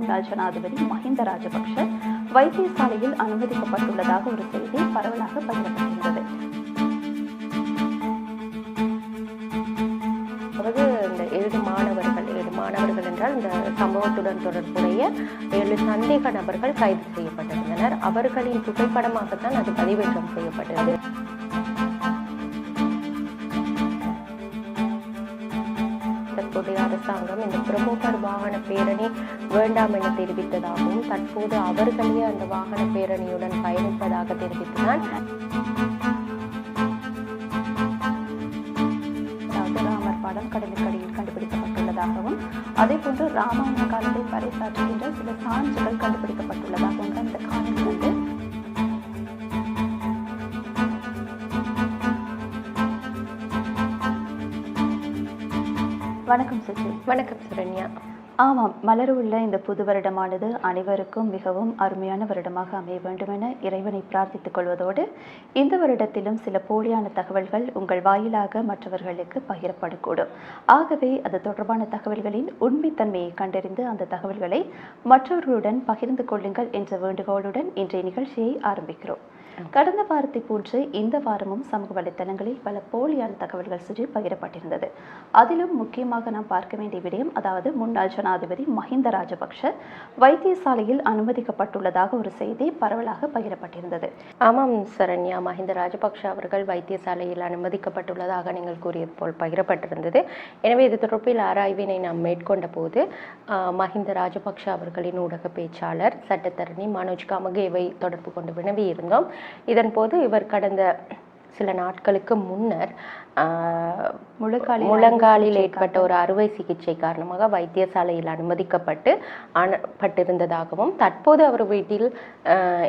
முன்னாள் ஜனாதிபதி மஹிந்த ராஜபக்ஷ வைத்தியசாலையில் அனுமதிக்கப்பட்டுள்ளதாக ஒரு செய்தி பரவலாக பகிரப்பட்டிருந்தது அதாவது இந்த ஏழு மாணவர்கள் ஏழு மாணவர்கள் என்றால் இந்த சம்பவத்துடன் தொடர்புடைய ஏழு சந்தேக நபர்கள் கைது செய்யப்பட்டிருந்தனர். அவர்களின் புகைப்படமாகத்தான் அது பதிவேற்றம் செய்யப்பட்டது. பிரமுகர் வாகன பேரணி வேண்டாம் என தெரிவித்ததாகவும் தற்போது அவர்களே அந்த வாகன பேரணியுடன் பயணிப்பதாக தெரிவித்தனர் ராமர் படம் கடலுக்கடியில் கண்டுபிடிக்கப்பட்டுள்ளதாகவும் அதேபோன்று ராமாயண காலத்தை பறைசாற்றுகின்ற சில சான்றுகள் கண்டுபிடிக்கப்பட்டுள்ளதாகவும் அந்த இந்த காணொலி வந்து வணக்கம் சுஜி வணக்கம் சுரண்யா ஆமாம் மலருள்ள இந்த புது வருடமானது அனைவருக்கும் மிகவும் அருமையான வருடமாக அமைய வேண்டும் என இறைவனை பிரார்த்தித்துக் கொள்வதோடு இந்த வருடத்திலும் சில போலியான தகவல்கள் உங்கள் வாயிலாக மற்றவர்களுக்கு பகிரப்படக்கூடும். ஆகவே அது தொடர்பான தகவல்களின் உண்மைத்தன்மையை கண்டறிந்து அந்த தகவல்களை மற்றவர்களுடன் பகிர்ந்து கொள்ளுங்கள் என்ற வேண்டுகோளுடன் இன்றைய நிகழ்ச்சியை ஆரம்பிக்கிறோம். கடந்த வாரத்தை போன்று இந்த வாரமும் சமூக வலைத்தளங்களில் பல போலியான தகவல்கள் சுற்றி பகிரப்பட்டிருந்தது. அதிலும் முக்கியமாக நாம் பார்க்க வேண்டிய விடயம் அதாவது முன்னாள் ஜனாதிபதி மஹிந்த ராஜபக்ஷ வைத்தியசாலையில் அனுமதிக்கப்பட்டுள்ளதாக ஒரு செய்தி பரவலாக பகிரப்பட்டிருந்தது. ஆமாம் சரண்யா மஹிந்த ராஜபக்ஷ அவர்கள் வைத்தியசாலையில் அனுமதிக்கப்பட்டுள்ளதாக நீங்கள் கூறியது போல் பகிரப்பட்டிருந்தது. எனவே இது தொடர்பில் ஆராய்வினை நாம் மேற்கொண்ட போது ஆஹ், மஹிந்த ராஜபக்ஷ அவர்களின் ஊடக பேச்சாளர் சட்டத்தரணி மனோஜ் காமகேவை தொடர்பு கொண்டு வினவியிருந்தோம். இதன் போது இவர் கடந்த சில நாட்களுக்கு முன்னர் ஆஹ், முழங்காலில் ஏற்பட்ட ஒரு அறுவை சிகிச்சை காரணமாக வைத்தியசாலையில் அனுமதிக்கப்பட்டு பட்டிருந்ததாகவும் தற்போது அவர் வீட்டில்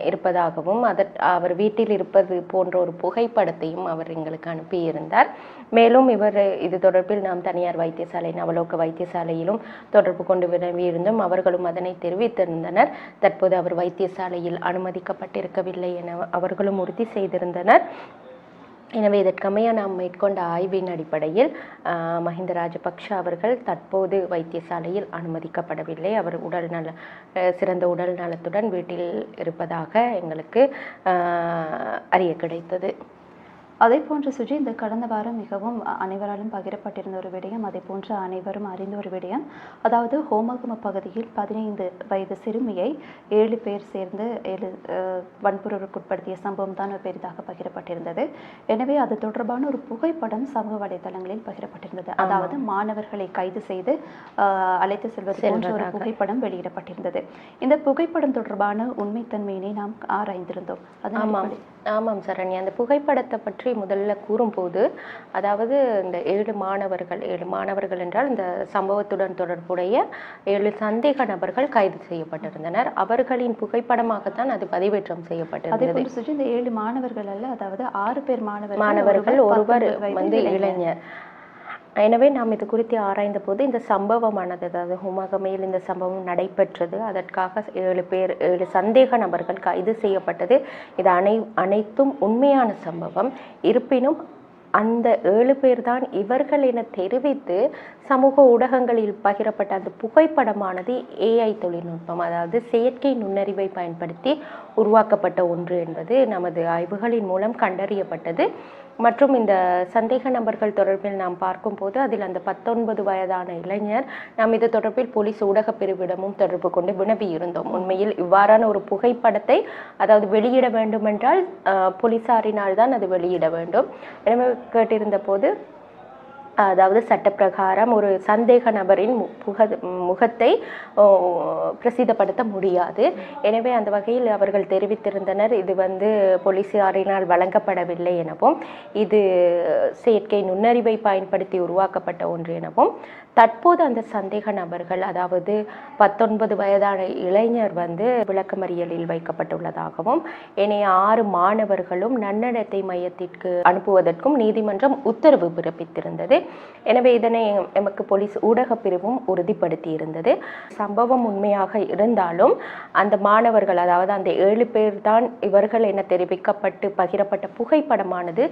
இருப்பதாகவும் அதற் அவர் வீட்டில் இருப்பது போன்ற ஒரு புகைப்படத்தையும் அவர் எங்களுக்கு அனுப்பியிருந்தார். மேலும் இவர் இது தொடர்பில் நாம் தனியார் வைத்தியசாலை நவலோக வைத்தியசாலையிலும் தொடர்பு கொண்டு வினவியிருந்தோம். அவர்களும் அதனை தெரிவித்திருந்தனர். தற்போது அவர் வைத்தியசாலையில் அனுமதிக்கப்பட்டிருக்கவில்லை என அவர்களும் உறுதி செய்திருந்தனர். எனவே இதற்கமைய நாம் மேற்கொண்ட ஆய்வின் அடிப்படையில் மஹிந்த ராஜபக்ஷ அவர்கள் தற்போது வைத்தியசாலையில் அனுமதிக்கப்படவில்லை. அவர் உடல் நல சிறந்த உடல் நலத்துடன் வீட்டில் இருப்பதாக எங்களுக்கு அறிய கிடைத்தது. அதே போன்று சுஜி இந்த கடந்த வாரம் மிகவும் அனைவராலும் பகிரப்பட்டிருந்த ஒரு விடயம் அதே போன்று அனைவரும் அறிந்த ஒரு விடயம். அதாவது ஹோமகும பகுதியில் பதினைந்து வயது சிறுமியை ஏழு பேர் சேர்ந்து ஏழு வன்புணர்வுக்குட்படுத்திய சம்பவம் தான் பெரிதாக பகிரப்பட்டிருந்தது. எனவே அது தொடர்பான ஒரு புகைப்படம் சமூக வலைதளங்களில் பகிரப்பட்டிருந்தது. அதாவது மாணவர்களை கைது செய்து அழைத்து செல்வது போன்ற ஒரு புகைப்படம் வெளியிடப்பட்டிருந்தது. இந்த புகைப்படம் தொடர்பான உண்மைத்தன்மையினை நாம் ஆராய்ந்திருந்தோம். ஆமாம் சரண்யா. அந்த புகைப்படத்தை பற்றி முதல்ல கூறும்போது அதாவது இந்த ஏழு மாணவர்கள் ஏழு மாணவர்கள் என்றால் இந்த சம்பவத்துடன் தொடர்புடைய ஏழு சந்தேக நபர்கள் கைது செய்யப்பட்டிருந்தனர். அவர்களின் புகைப்படமாகத்தான் அது பதிவேற்றம் செய்யப்பட்டிருந்தது. இந்த ஏழு மாணவர்கள் அல்ல அதாவது ஆறு பேர் மாணவர்கள் மாணவர்கள் ஒருவர் 19 வயது வந்து இளைஞர். எனவே நாம் இது குறித்து ஆராய்ந்த போது இந்த சம்பவமானது அதாவது ஹுமகமையில் இந்த சம்பவம் நடைபெற்றது. அதற்காக ஏழு பேர் ஏழு சந்தேக நபர்கள் கைது செய்யப்பட்டது. இது அனை அனைத்தும் உண்மையான சம்பவம். இருப்பினும் அந்த ஏழு பேர் தான் இவர்கள் என தெரிவித்து சமூக ஊடகங்களில் பகிரப்பட்ட அந்த புகைப்படமானது ஏஐ தொழில்நுட்பம் அதாவது செயற்கை நுண்ணறிவை பயன்படுத்தி உருவாக்கப்பட்ட ஒன்று என்பது நமது ஆய்வுகளின் மூலம் கண்டறியப்பட்டது. மற்றும் இந்த சந்தேக நபர்கள் தொடர்பில் நாம் பார்க்கும்போது அதில் அந்த பத்தொன்பது வயதான இளைஞர் நாம் இது தொடர்பில் போலீஸ் ஊடகப் பிரிவிடமும் தொடர்பு கொண்டு வினவி இருந்தோம். உண்மையில் இவ்வாறான ஒரு புகைப்படத்தை அதாவது வெளியிட வேண்டுமென்றால் அஹ், போலீசாரினால் தான் அது வெளியிட வேண்டும். எனவே கேட்டிருந்த போது அதாவது சட்டப்பிரகாரம் ஒரு சந்தேக நபரின் மு- முகத்தை பிரசித்தப்படுத்த முடியாது. எனவே அந்த வகையில் அவர்கள் தெரிவித்திருந்தனர் இது வந்து போலீசாரினால் வழங்கப்படவில்லை எனவும் இது செயற்கை நுண்ணறிவை பயன்படுத்தி உருவாக்கப்பட்ட ஒன்று எனவும் தற்போது அந்த சந்தேக நபர்கள் அதாவது பத்தொன்பது வயதான இளைஞர் வந்து விளக்கமறியலில் வைக்கப்பட்டுள்ளதாகவும் ஏனைய ஆறு மாணவர்களும் நன்னடத்தை மையத்திற்கு அனுப்புவதற்கும் நீதிமன்றம் உத்தரவு பிறப்பித்திருந்தது. எனவே இதனை எமக்கு போலீஸ் ஊடகப்பிரிவும் உறுதிப்படுத்தி இருந்தது சம்பவம் உண்மையாக இருந்தாலும் அந்த மாணவர்கள் அதாவது அந்த ஏழு பேர் தான் இவர்கள் என தெரிவிக்கப்பட்டு பகிரப்பட்ட புகைப்படமானது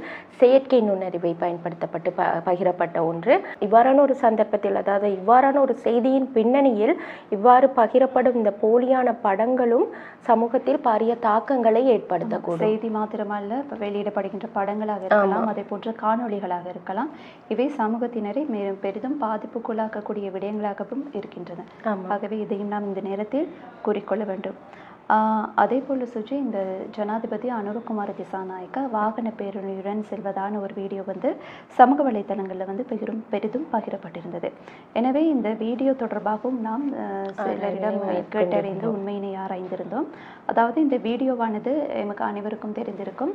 செயற்கை நுண்ணறிவை பயன்படுத்தப்பட்டு ப பகிரப்பட்ட ஒன்று. இவ்வாறான ஒரு சந்தர்ப்பத்தில் சமூகத்தில் அதாவது இவ்வாறான ஒரு செய்தியின் பின்னணியில் இவ்வாறு பகிரப்படும் இந்த போலியான படங்களும் சமூகத்தில் பாரிய தாக்கங்களை ஏற்படுத்தக்கூடும். செய்தி மாத்திரமல்ல இப்ப வெளியிடப்படுகின்ற படங்களாக இருக்கலாம் அதே போன்ற காணொளிகளாக இருக்கலாம். இவை சமூகத்தினரை மேலும் பெரிதும் பாதிப்புக்குள்ளாக்கக்கூடிய விடயங்களாகவும் இருக்கின்றன. ஆகவே இதையும் நாம் இந்த நேரத்தில் கூறிக்கொள்ள வேண்டும். அதே போல சுஜி இந்த ஜனாதிபதி அனுரகுமார திசாநாயக்கா வாகன பேரணியுடன் செல்வதான ஒரு வீடியோ வந்து சமூக வலைத்தளங்களில் வந்து பெரும் பெரிதும் பகிரப்பட்டிருந்தது. எனவே இந்த வீடியோ தொடர்பாகவும் நாம் சிலரிடம் கேட்டறிந்து உண்மையினை ஆராய்ந்திருந்தோம். அதாவது இந்த வீடியோவானது எமக்கு அனைவருக்கும் தெரிந்திருக்கும்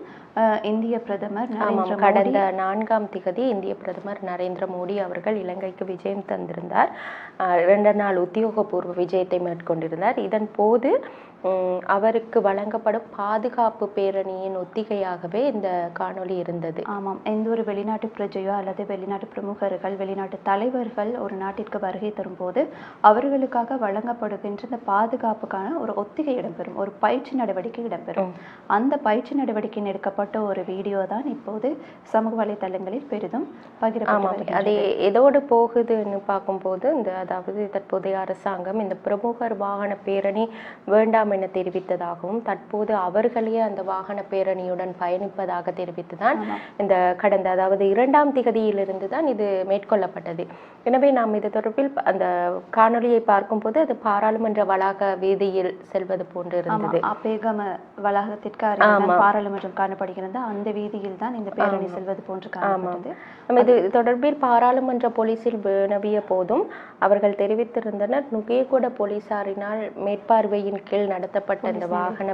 இந்திய பிரதமர் நரேந்திர கடந்த நான்காம் திகதி இந்திய பிரதமர் நரேந்திர மோடி அவர்கள் இலங்கைக்கு விஜயம் தந்திருந்தார். இரண்டு நாள் உத்தியோகபூர்வ விஜயத்தை மேற்கொண்டிருந்தார். இதன் போது அவருக்கு வழங்கப்படும் பாதுகாப்பு பேரணியின் ஒத்திகையாகவே இந்த காணொளி இருந்தது. ஆமாம். எந்த ஒரு வெளிநாட்டு பிரஜையோ அல்லது வெளிநாட்டு பிரமுகர்கள் வெளிநாட்டு தலைவர்கள் ஒரு நாட்டிற்கு வருகை தரும்போது அவர்களுக்காக வழங்கப்படுகின்ற இந்த பாதுகாப்புக்கான ஒரு ஒத்திகை இடம்பெறும். ஒரு பயிற்சி நடவடிக்கை இடம்பெறும். அந்த பயிற்சி நடவடிக்கையின் எடுக்கப்பட்ட ஒரு வீடியோ தான் இப்போது சமூக வலைத்தளங்களில் பெரிதும் பகிரப்பட்டு. அது எதோடு போகுதுன்னு பார்க்கும்போது இந்த அதாவது தற்போதைய அரசாங்கம் இந்த பிரமுகர் வாகன பேரணி வேண்டாம் என தெரிவித்ததாகவும் தற்போது அவர்களே அந்த வாகன பேரணியுடன் பயணிப்பதாக தெரிவித்துதான் இந்த கடந்த அதாவது இரண்டாம் திகதியிலிருந்து தான் இது மேற்கொள்ளப்பட்டது. எனவே நாம் இது தொடர்பில் அந்த காணொளியை பார்க்கும்போது அது பாராளுமன்ற வளாக வீதியில் செல்வது போன்று இருந்தது. அப்பேகம வளாகத்திற்கு பாராளுமன்றம் காணப்படுகிறது. அந்த வீதியில் தான் இந்த பேரணி செல்வது போன்று காணப்பட்டது. நம்ம இது தொடர்பில் பாராளுமன்ற போலீசில் வினவிய போதும். அவர்கள் தெரிவித்திருந்தனர் நுகேகொட போலீசாரினால் மேற்பார்வையின் கீழ் நடத்தப்பட்ட இந்த வாகன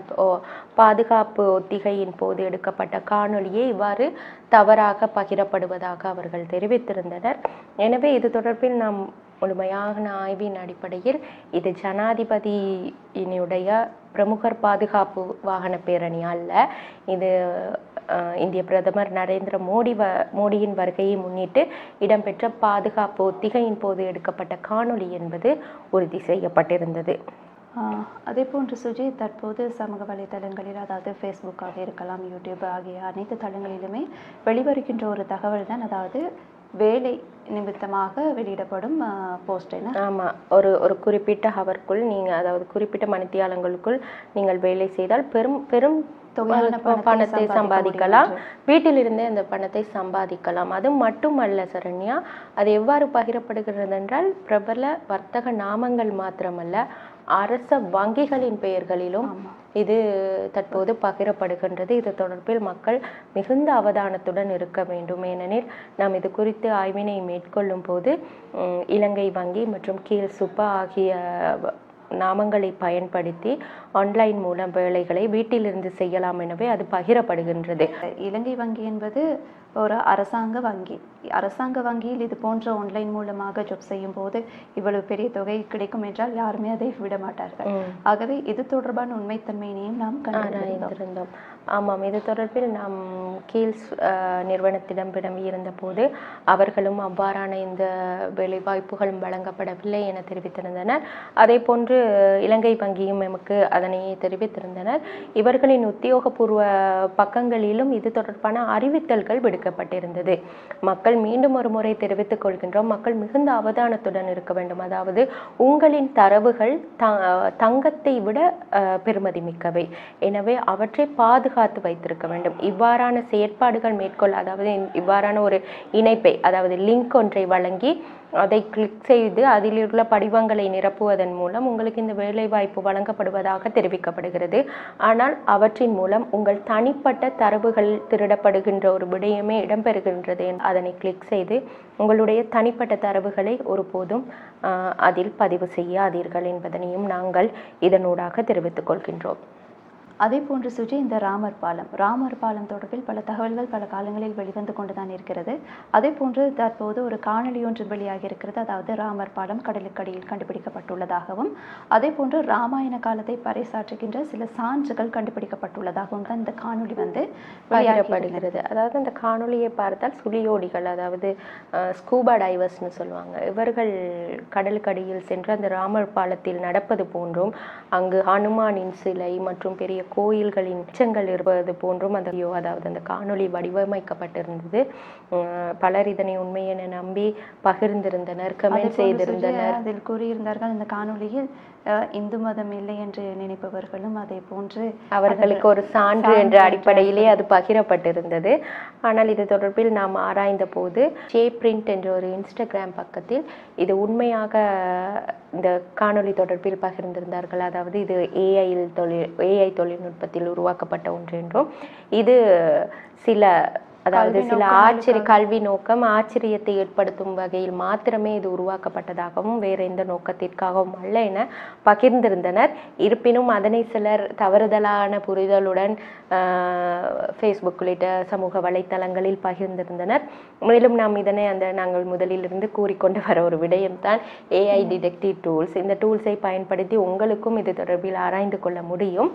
பாதுகாப்பு ஒத்திகையின் போது எடுக்கப்பட்ட காணொளியே இவ்வாறு தவறாக பகிரப்படுவதாக அவர்கள் தெரிவித்திருந்தனர். எனவே இது தொடர்பில் நாம் முழுமையான ஆய்வின் அடிப்படையில் இது ஜனாதிபதியினுடைய பிரமுகர் பாதுகாப்பு வாகன பேரணி அல்ல. இது இந்திய பிரதமர் நரேந்திர மோடி வ மோடியின் வருகையை முன்னிட்டு இடம்பெற்ற பாதுகாப்பு ஒத்திகையின் போது எடுக்கப்பட்ட காணொளி என்பது உறுதி செய்யப்பட்டிருந்தது. அதே போன்று சுஜி தற்போது சமூக வலைதளங்களில் அதாவது ஃபேஸ்புக்காக இருக்கலாம் யூடியூப் ஆகிய அனைத்து தளங்களிலுமே வெளிவருகின்ற ஒரு தகவல் தான் அதாவது வேலை நிமித்தமாக வெளியிடப்படும் போஸ்ட் என்ன? ஆமா ஒரு ஒரு குறிப்பிட்ட ஹவர்க்குள் நீங்க அதாவது குறிப்பிட்ட மணித்தியாலங்களுக்குள் நீங்கள் வேலை செய்தால் பெரும் பெரும் தொகையான பணத்தை பணத்தை சம்பாதிக்க சம்பாதிக்கலாம். வீட்டிலிருந்தே அந்த பணத்தை சம்பாதிக்கலாம். அது மட்டுமல்ல சரண்யா அது எவ்வாறு பகிரப்படுகிறது என்றால் பிரபல வர்த்தக நாமங்கள் மாத்திரமல்ல அரச வங்கிகளின் பெயர்களிலும். இது தற்போது பகிரப்படுகின்றது இது தொடர்பில் மக்கள் மிகுந்த அவதானத்துடன் இருக்க வேண்டும் ஏனெனில் நாம் இது குறித்து ஆய்வினை மேற்கொள்ளும் போது இலங்கை வங்கி மற்றும் கீழ் சுப்பா ஆகிய நாமங்களை பயன்படுத்தி ஆன்லைன் மூலம் வேலைகளை வீட்டிலிருந்து செய்யலாம் எனவே அது பகிரப்படுகின்றது. இலங்கை வங்கி என்பது ஒரு அரசாங்க வங்கி. அரசாங்க வங்கியில் இது போன்ற ஆன்லைன் மூலமாக ஜாப் செய்யும் போது இவ்வளவு பெரிய தொகை கிடைக்கும் என்றால் யாருமே அதை விட மாட்டார்கள். ஆகவே இது தொடர்பான உண்மைத்தன்மையினையும் நாம் ஆராய்ந்திருந்தோம். ஆமாம் இது தொடர்பில் நாம் கீழ்ஸ் நிறுவனத்திடம் வினவியிருந்த போது அவர்களும் அவ்வாறான இந்த வேலைவாய்ப்புகளும் வழங்கப்படவில்லை என தெரிவித்திருந்தனர். அதே போன்று இலங்கை வங்கியும் எமக்கு அதனையே தெரிவித்திருந்தனர். இவர்களின் உத்தியோகபூர்வ பக்கங்களிலும் இது தொடர்பான அறிவித்தல்கள் விடுக்கப்பட்டிருந்தது. மக்கள் மீண்டும் ஒரு முறை தெரிவித்துக் கொள்கின்றோம். மக்கள் மிகுந்த அவதானத்துடன் இருக்க வேண்டும். அதாவது உங்களின் தரவுகள் தங்கத்தை விட பெருமதி பெறுமதி மிக்கவை எனவே அவற்றை பாதுகாத்து வைத்திருக்க வேண்டும். இவ்வாறான செயற்பாடுகள் மேற்கொள்ள அதாவது இவ்வாறான ஒரு இணைப்பை அதாவது லிங்க் ஒன்றை வழங்கி அதை கிளிக் செய்து அதில் உள்ள படிவங்களை நிரப்புவதன் மூலம் உங்களுக்கு இந்த வேலைவாய்ப்பு வழங்கப்படுவதாக தெரிவிக்கப்படுகிறது. ஆனால் அவற்றின் மூலம் உங்கள் தனிப்பட்ட தரவுகள் திருடப்படுகின்ற ஒரு விடயமே இடம்பெறுகின்றது அதனை கிளிக் செய்து உங்களுடைய தனிப்பட்ட தரவுகளை ஒருபோதும் அதில் பதிவு செய்யாதீர்கள் என்பதனையும் நாங்கள் இதனூடாக தெரிவித்துக் கொள்கின்றோம். அதே போன்று சுஜி இந்த ராமர் பாலம். ராமர் பாலம் தொடர்பில் பல தகவல்கள் பல காலங்களில் வெளிவந்து கொண்டுதான் இருக்கிறது. அதே போன்று தற்போது ஒரு காணொளி ஒன்று வெளியாகி இருக்கிறது. அதாவது ராமர் பாலம் கடலுக்கடியில் கண்டுபிடிக்கப்பட்டுள்ளதாகவும் அதே போன்று ராமாயண காலத்தை பறைசாற்றுகின்ற சில சான்றுகள் கண்டுபிடிக்கப்பட்டுள்ளதாகவும் தான் இந்த காணொளி வந்து வெளியாகி அதாவது அந்த காணொளியை பார்த்தால் சுழியோடிகள் அதாவது ஸ்கூபா டைவர்ஸ்னு சொல்லுவாங்க. இவர்கள் கடலுக்கடியில் சென்று அந்த ராமர் பாலத்தில் நடப்பது போன்றும் அங்கு ஹனுமானின் சிலை மற்றும் பெரிய கோயில்களின் எச்சங்கள் இருப்பது போன்றும் அந்த video, அதாவது அந்த காணொளி வடிவமைக்கப்பட்டிருந்தது. பலர் இதனை உண்மை என நம்பி பகிர்ந்திருந்தனர் கமெண்ட் செய்திருந்தனர். அதில் கூறியிருந்தார்கள் இந்த காணொளியில் இந்து மதம் இல்லை என்று நினைப்பவர்களும் அதே போன்று அவர்களுக்கு ஒரு சான்று என்ற அடிப்படையிலே அது பகிரப்பட்டிருந்தது. ஆனால் இது தொடர்பில் நாம் ஆராய்ந்த போது ஜே பிரிண்ட் என்ற ஒரு இன்ஸ்டாகிராம் பக்கத்தில் இது உண்மையாக இந்த காணொளி தொடர்பில் பகிர்ந்திருந்தார்கள். அதாவது இது ஏஐயில் தொழில் ஏஐ தொழில்நுட்பத்தில் உருவாக்கப்பட்ட ஒன்று என்றும் இது சில அதாவது சில. ஆச்சரிய கல்வி நோக்கம் ஆச்சரியத்தை ஏற்படுத்தும் வகையில் மாத்திரமே இது உருவாக்கப்பட்டதாகவும் வேறு எந்த நோக்கத்திற்காகவும் அல்ல என பகிர்ந்திருந்தனர். இருப்பினும் அதனை சிலர் தவறுதலான புரிதலுடன் ஃபேஸ்புக் உள்ளிட்ட சமூக வலைத்தளங்களில் பகிர்ந்திருந்தனர். மேலும் நாம் இதனை அந்த நாங்கள் முதலிலிருந்து கூறிக்கொண்டு வர ஒரு விடயம்தான் ஏஐ டிடெக்டிவ் டூல்ஸ் இந்த டூல்ஸை பயன்படுத்தி உங்களுக்கும் இது தொடர்பில் ஆராய்ந்து கொள்ள முடியும்.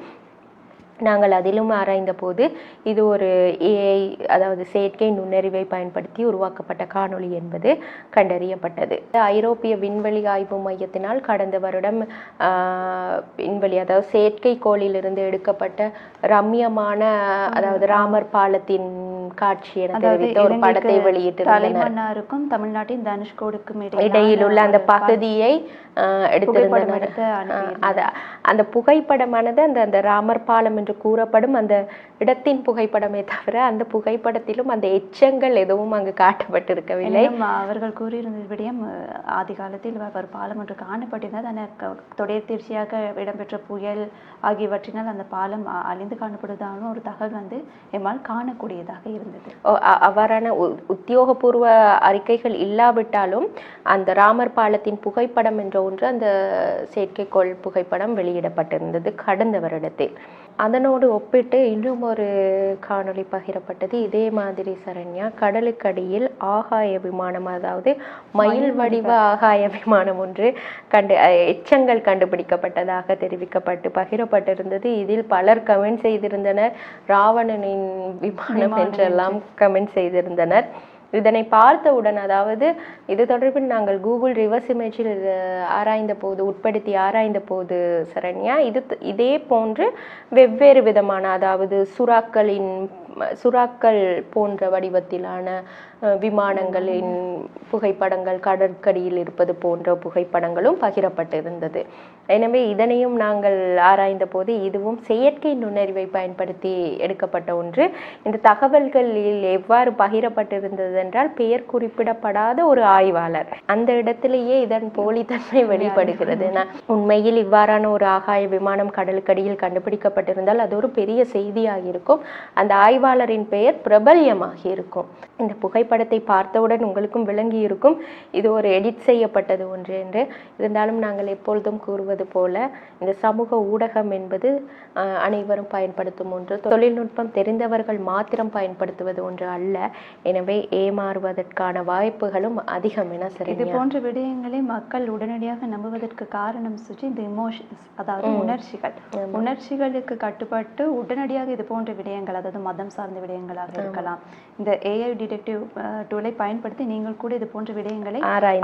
நாங்கள் அதிலும் ஆராய்ந்த போது இது ஒரு ஏஐ அதாவது செயற்கை நுண்ணறிவை பயன்படுத்தி உருவாக்கப்பட்ட காணொளி என்பது கண்டறியப்பட்டது. ஐரோப்பிய விண்வெளி ஆய்வு மையத்தினால் கடந்த வருடம் விண்வெளி அதாவது செயற்கை கோளிலிருந்து எடுக்கப்பட்ட ரம்யமான அதாவது ராமர் பாலத்தின் காட்சி ஒரு படத்தை வெளியிட்டிருந்தனர். தலைமன்னாருக்கும் தமிழ்நாட்டின் தனுஷ்கோடுக்கும் இடையில் உள்ள அந்த பகுதியை எடுத்திருந்தனர். அத அந்த புகைப்படமானது அந்த அந்த ராமர் பாலம் என்று கூறப்படும் அந்த இடத்தின் புகைப்படமே தவிர அந்த புகைப்படத்திலும் அந்த எச்சங்கள் எதுவும் அங்கு காட்டப்பட்டிருக்கவில்லை. அவர்கள் கூறியிருந்த விடயம் ஆதி காலத்தில் ஒரு பாலம் ஒன்று காணப்பட்டிருந்தது. ஆனால் க- தொடர்ச்சியாக இடம்பெற்ற புயல் ஆகியவற்றினால் அந்த பாலம் அழிந்து காணப்படுவதான ஒரு தகவல் வந்து எம்மால் காணக்கூடியதாக இருந்தது. ஓ, அவ்வாறான உ- உத்தியோகபூர்வ அறிக்கைகள் இல்லாவிட்டாலும் அந்த ராமர் பாலத்தின் புகைப்படம் என்ற ஒன்று அந்த செயற்கைக்கோள் புகைப்படம் வெளியிடப்பட்டிருந்தது கடந்த வருடத்தில். அதனோடு ஒப்பிட்டு இன்னும் ஒரு காணொளி பகிரப்பட்டது. இதே மாதிரி சரண்யா கடலுக்கடியில் ஆகாய விமானம் அதாவது மயில் வடிவ ஆகாய விமானம் ஒன்று கண்டு எச்சங்கள் கண்டுபிடிக்கப்பட்டதாக தெரிவிக்கப்பட்டு பகிரப்பட்டிருந்தது. இதில் பலர் கமெண்ட் செய்திருந்தனர். ராவணனின் விமானம் என்றெல்லாம் கமெண்ட் செய்திருந்தனர். இதனை பார்த்தவுடன் அதாவது இது தொடர்பில் நாங்கள் கூகுள் ரிவர்ஸ் இமேஜில் ஆராய்ந்த போது உட்படுத்தி ஆராய்ந்த போது சரண்யா இது இதே போன்று வெவ்வேறு விதமான அதாவது சுறாக்களின் சுறாக்கள் போன்ற வடிவத்திலான விமானங்களின் புகைப்படங்கள் கடற்கடியில் இருப்பது போன்ற புகைப்படங்களும் பகிரப்பட்டிருந்தது. எனவே இதனையும் நாங்கள் ஆராய்ந்த போது இதுவும் செயற்கை நுண்ணறிவை பயன்படுத்தி எடுக்கப்பட்ட ஒன்று. இந்த தகவல்களில் எவ்வாறு பகிரப்பட்டிருந்தது என்றால் பெயர் குறிப்பிடப்படாத ஒரு ஆய்வாளர். அந்த இடத்திலேயே இதன் போலித்தன்மை வெளிப்படுகிறது. நான் உண்மையில் இவ்வாறான ஒரு ஆகாய விமானம் கடலுக்கடியில் கண்டுபிடிக்கப்பட்டிருந்தால் அது ஒரு பெரிய செய்தியாக இருக்கும் அந்த ஆய்வாளரின் பெயர் பிரபல்யமாகி இருக்கும். இந்த புகைப்படத்தை பார்த்தவுடன் உங்களுக்கும் விளங்கி இருக்கும். இது ஒரு எடிட் செய்யப்பட்டது ஒன்று என்று. இருந்தாலும் நாங்கள் எப்பொழுதும் கூறுவது போல இந்த சமூக ஊடகம் என்பது அனைவரும் பயன்படுத்தும் ஒன்று. தொழில்நுட்பம் தெரிந்தவர்கள் மாத்திரம் பயன்படுத்துவது ஒன்று அல்ல. எனவே ஏமாறுவதற்கான வாய்ப்புகளும் அதிகம் என இது சரி போன்ற விடயங்களை மக்கள் உடனடியாக நம்புவதற்கு காரணம் சுற்றி இந்த இமோஷன்ஸ் அதாவது உணர்ச்சிகள். உணர்ச்சிகளுக்கு கட்டுப்பட்டு உடனடியாக இது போன்ற விடயங்கள் அதாவது மதம் சார்ந்த விடயங்களாக இருக்கலாம். இந்த ஏஐ டிடெக்டிவ் டூலை பயன்படுத்தி நீங்கள் கூட இது போன்ற விடயங்களை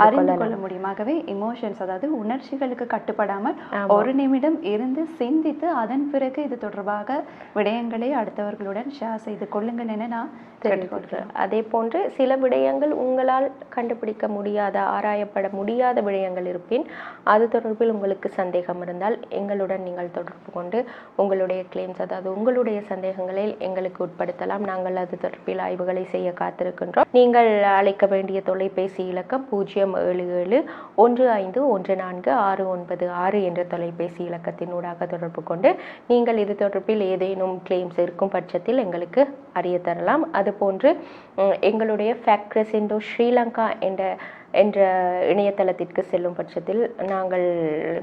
அறிந்து கொள்ள முடியும் ஆகவே இமோஷன்ஸ் அதாவது உணர்ச்சிகளுக்கு கட்டுப்படாமல் ஒரு நிமிடம் இருந்து சிந்தித்து அதன் பிறகு இது தொடர்பாக விடயங்களை அடுத்தவர்களுடன் ஷேர் செய்து கொள்ளுங்கள் என நான் கேட்டுக்கொள்கிறேன். அதே போன்று சில விடயங்கள் உங்களால் கண்டுபிடிக்க முடியாத ஆராயப்பட முடியாத விடயங்கள் இருப்பின் அது தொடர்பில் உங்களுக்கு சந்தேகம் இருந்தால் எங்களுடன் நீங்கள் தொடர்பு கொண்டு உங்களுடைய கிளைம்ஸ் அதாவது உங்களுடைய சந்தேகங்களை எங்களுக்கு உட்படுத்தலாம் நாங்கள் அது தொடர்பில் ஆய்வுகளை செய்ய காத்திருக்கின்றோம். நீங்கள் அழைக்க வேண்டிய தொலைபேசி இலக்கம் பூஜ்ஜியம் ஏழு ஏழு ஒன்று ஐந்து ஒன்று நான்கு ஆறு ஒன்பது ஆறு என்ற தொலைபேசி இலக்கத்தின் ஊடாக தொடர்பு கொண்டு நீங்கள் இது தொடர்பில் ஏதேனும் கிளைம்ஸ் இருக்கும் பட்சத்தில் எங்களுக்கு அறிய தரலாம். அதுபோன்று எங்களுடைய ஃபேக்ட்ரஸ் இண்டோ ஸ்ரீலங்கா என்ற என்ற இணையதளத்திற்கு செல்லும் பட்சத்தில் நாங்கள்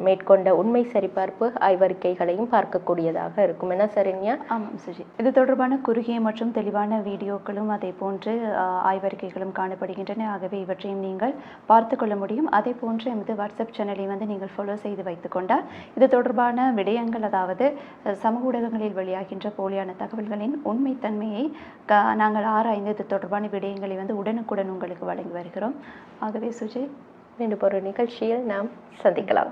மேற்கொண்ட உண்மை சரிபார்ப்பு ஆய்வறிக்கைகளையும் பார்க்கக்கூடியதாக இருக்கும். என சரண்யா ஆமாம் சுஜி. இது தொடர்பான குறுகிய மற்றும் தெளிவான வீடியோக்களும் அதே போன்று ஆய்வறிக்கைகளும் காணப்படுகின்றன. ஆகவே இவற்றையும் நீங்கள் பார்த்து கொள்ள முடியும். அதே போன்று எமது வாட்ஸ்அப் சேனலை வந்து நீங்கள் ஃபாலோ செய்து வைத்துக்கொண்டால் இது தொடர்பான விடயங்கள் அதாவது சமூக ஊடகங்களில் வெளியாகின்ற போலியான தகவல்களின் உண்மைத்தன்மையை நாங்கள் ஆராய்ந்து இது தொடர்பான விடயங்களை வந்து உடனுக்குடன் உங்களுக்கு வழங்கி வருகிறோம். ஆகவே சுஜி. மீண்டும் ஒரு நிகழ்ச்சியில் நாம் சந்திக்கலாம்.